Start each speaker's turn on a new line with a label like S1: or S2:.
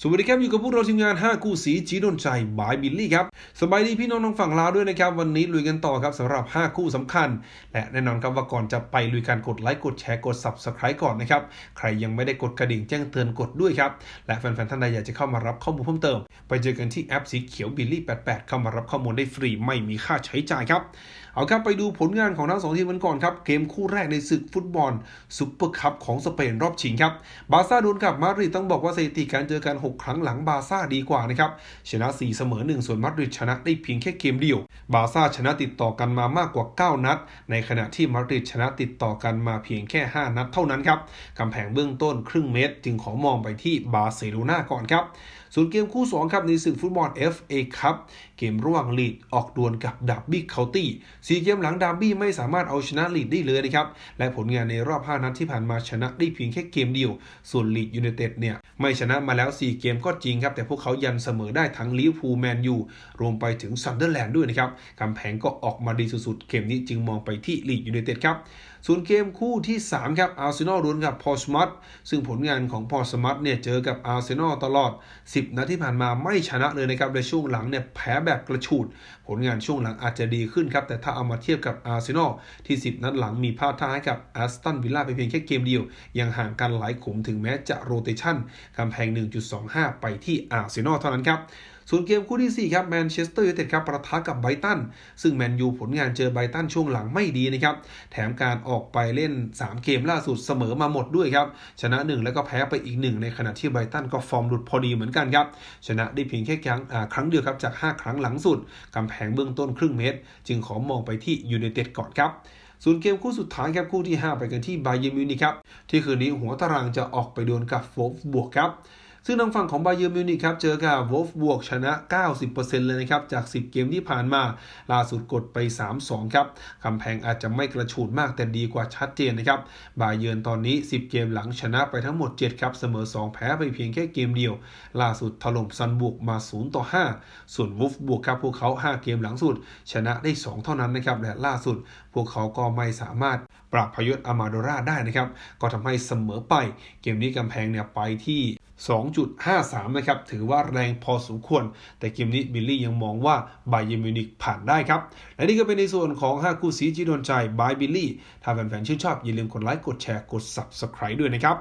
S1: สวัสดีครับอยู่กับพวกเราทีมงาน5คู่สีจีดนใจบายบิลลี่ครับสบายดีพี่น้องทางฝั่งลาวด้วยนะครับ วันนี้ลุยกันต่อครับสำหรับ 5 คู่สำคัญ และแน่นอนครับว่าก่อนจะไปลุยกันกดไลค์กดแชร์กด Subscribe ก่อนนะครับ ใครยังไม่ได้กดกระดิ่งแจ้งเตือนกดด้วยครับ และแฟนๆท่านใดอยากจะเข้ามารับข้อมูลเพิ่มเติม ไปเจอกันที่แอปสีเขียวบิลลี่88เข้ามารับข้อมูลได้ฟรีไม่มีค่าใช้จ่ายครับเอาครับไปดูผลงานของทั้งสองทีมกันก่อนครับเกมคู่แรกในศึกฟุตบอลซุปเปอร์คัพของสเปนรอบชิงครับบาร์ซ่าดวลกับมาดริดต้องบอกว่าสถิติการเจอกัน6 ครั้งหลังบาซ่าดีกว่านะครับ ชนะ 4 เสมอ 1 ส่วนมาดริดชนะได้เพียงแค่เกมเดียว บาซ่าชนะติดต่อกันมามากกว่า 9 นัด ในขณะที่มาดริดชนะติดต่อกันมาเพียงแค่ 5 นัดเท่านั้นครับกำแพงเบื้องต้นครึ่งเมตร จึงขอมองไปที่บาร์เซโลนาก่อนครับ ส่วนเกมคู่ 2 ครับในศึกฟุตบอล FA ครับเกมระหว่างลีดออกดวลกับดับบี้เคาน์ตี้สี่เกมหลังดับบี้ไม่สามารถเอาชนะลีดได้เลยนะครับ และผลงานในรอบ 5 นัดที่ผ่านมาชนะได้เพียงแค่เกมเดียว ส่วนลีดยูไนเต็ดเนี่ย ไม่ชนะมาแล้ว 4 เกมก็จริงครับ แต่พวกเขายันเสมอได้ทั้งลิเวอร์พูลแมนยูรวมไปถึงซันเดอร์แลนด์ด้วยนะครับกำแพงก็ออกมาดีสุดๆเกมนี้จึงมองไปที่ลีดยูไนเต็ดครับส่วนเกมคู่ที่ 3 ครับอาร์เซนอลดวลกับพอร์สมัตซึ่งผลงานของพอร์สมัตเนี่ยเจอกับอาร์เซนอลตลอด 10นัดที่ผ่านมาไม่ชนะเลยนะครับในช่วงหลังเนี่ยแพ้แบบกระฉูด ผลงานช่วงหลังอาจจะดีขึ้นครับ แต่ถ้าเอามาเทียบกับอาร์เซนอลที่ 10 นัดหลังมีพลาดท่าให้กับแอสตันวิลล่าไปเพียงแค่เกมเดียว ยังห่างกันหลายขุมถึงแม้จะโรเตชันกำแพง 1.25 ไปที่อาร์เซนอลเท่านั้นครับ ส่วนเกมคู่ที่ 4 ครับแมนเชสเตอร์ยูไนเต็ดครับประทะกับไบตัน ซึ่งแมนยูผลงานเจอไบตันช่วงหลังไม่ดีนะครับ แถมการออกไปเล่น 3 เกมล่าสุดเสมอมาหมดด้วยครับ ชนะ 1 แล้วก็แพ้ไปอีก 1 ในขณะที่ไบตันก็ฟอร์มหลุดพอดีเหมือนกันครับ ชนะได้เพียงแค่ครั้งครั้งเดียวครับจาก 5 ครั้งหลังสุดกำแพงเบื้องต้นครึ่งเมตร จึงขอมองไปที่ยูไนเต็ดก่อนครับส่วนเกมคู่สุดท้ายครับคู่ที่ 5 ไปกันที่ไบเยร์นมิวนิกครับที่คืนนี้หัวตารางจะออกไปดวลกับโฟฟบวกครับ ซึ่งทางฝั่งของบาเยอร์มิวนิกครับเจอกับวอลฟบวกชนะ 90%เลยนะครับ จาก 10 เกมที่ผ่านมา ล่าสุดกดไป 3-2 ครับกำแพงอาจจะไม่กระฉูดมากแต่ดีกว่าชัดเจนนะครับ บาเยิร์ตอนนี้ 10 เกมหลังชนะไปทั้งหมด 7 ครับ เสมอ 2 แพ้ไปเพียงแค่เกมเดียว ล่าสุดถล่มซันบวกมา0ต่อ5ส่วนวอลฟบวกครับพวกเขา 5 เกมหลังสุด ชนะได้ 2 เท่านั้นนะครับ และล่าสุด พวกเขาก็ไม่สามารถปราบพยศอามาโดราได้นะครับ ก็ทำให้เสมอไป เกมนี้กำแพงเนี่ยไปที่ 2.53 นะครับ ถือว่าแรงพอสมควร แต่เกมนี้บิลลี่ยังมองว่าบาเยอร์มิวนิกผ่านได้ครับ และนี่ก็เป็นในส่วนของ 5 คู่สีจีโดนใจบายบิลลี่ ถ้าแฟนๆชื่นชอบอย่าลืมกดไลค์ กดแชร์ กด Subscribe ด้วยนะครับ